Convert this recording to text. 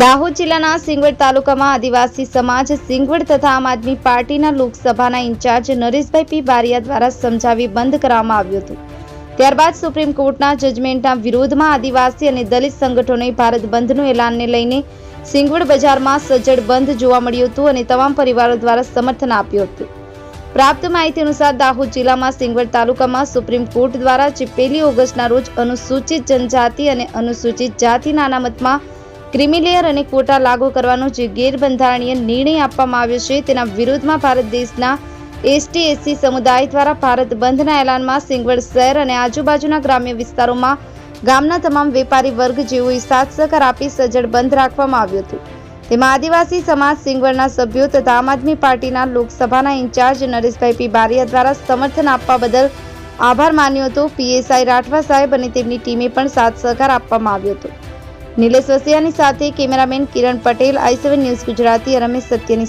દાહોદ જિલ્લાના સિંગવડ તાલુકામાં આદિવાસી સમાજ સિંગવડ તથા આમ આદમી પાર્ટીના લોકસભાના ઇન્ચાર્જ નરેશભાઈ પી બારિયા દ્વારા સમજાવી બંધ કરવામાં આવ્યું હતું. ત્યારબાદ સુપ્રીમ કોર્ટના જજમેન્ટના વિરોધમાં આદિવાસી અને દલિત સંગઠનોએ ભારત બંધનું એલાનને લઈને સિંગવડ બજારમાં સજ્જડ બંધ જોવા મળ્યું હતું અને તમામ પરિવારો દ્વારા સમર્થન આપ્યું હતું. પ્રાપ્ત માહિતી અનુસાર દાહોદ જિલ્લામાં સિંગવડ તાલુકામાં સુપ્રીમ કોર્ટ દ્વારા જે પહેલી ઓગસ્ટના રોજ અનુસૂચિત જનજાતિ અને અનુસૂચિત જાતિના અનામતમાં ક્રિમિલેયર અને કોટા લાગુ કરવાનો જે ગેરબંધારણીય નિર્ણય આપવામાં આવ્યો છે, તેના વિરોધમાં ભારત દેશના એસટી એસસી સમુદાય દ્વારા ભારત બંધના એલાનમાં સિંગવડ શહેર અને આજુબાજુના ગ્રામ્ય વિસ્તારોમાં ગામના તમામ વેપારી વર્ગ જેઓએ સાથ સહકાર આપી સજ્જડ બંધ રાખવામાં આવ્યું હતું. તેમાં આદિવાસી સમાજ સિંગવડના સભ્યો તથા આમ આદમી પાર્ટીના લોકસભાના ઇન્ચાર્જ નરેશભાઈ પી બારિયા દ્વારા સમર્થન આપવા બદલ આભાર માન્યો હતો. પીએસઆઈ રાઠવા સાહેબ અને તેમની ટીમે પણ સાથ સહકાર આપવામાં આવ્યો હતો. નિલેશ વસિયાની સાથે cameraman Kiran Patel I seven news Gujarati Ramesh સત્યની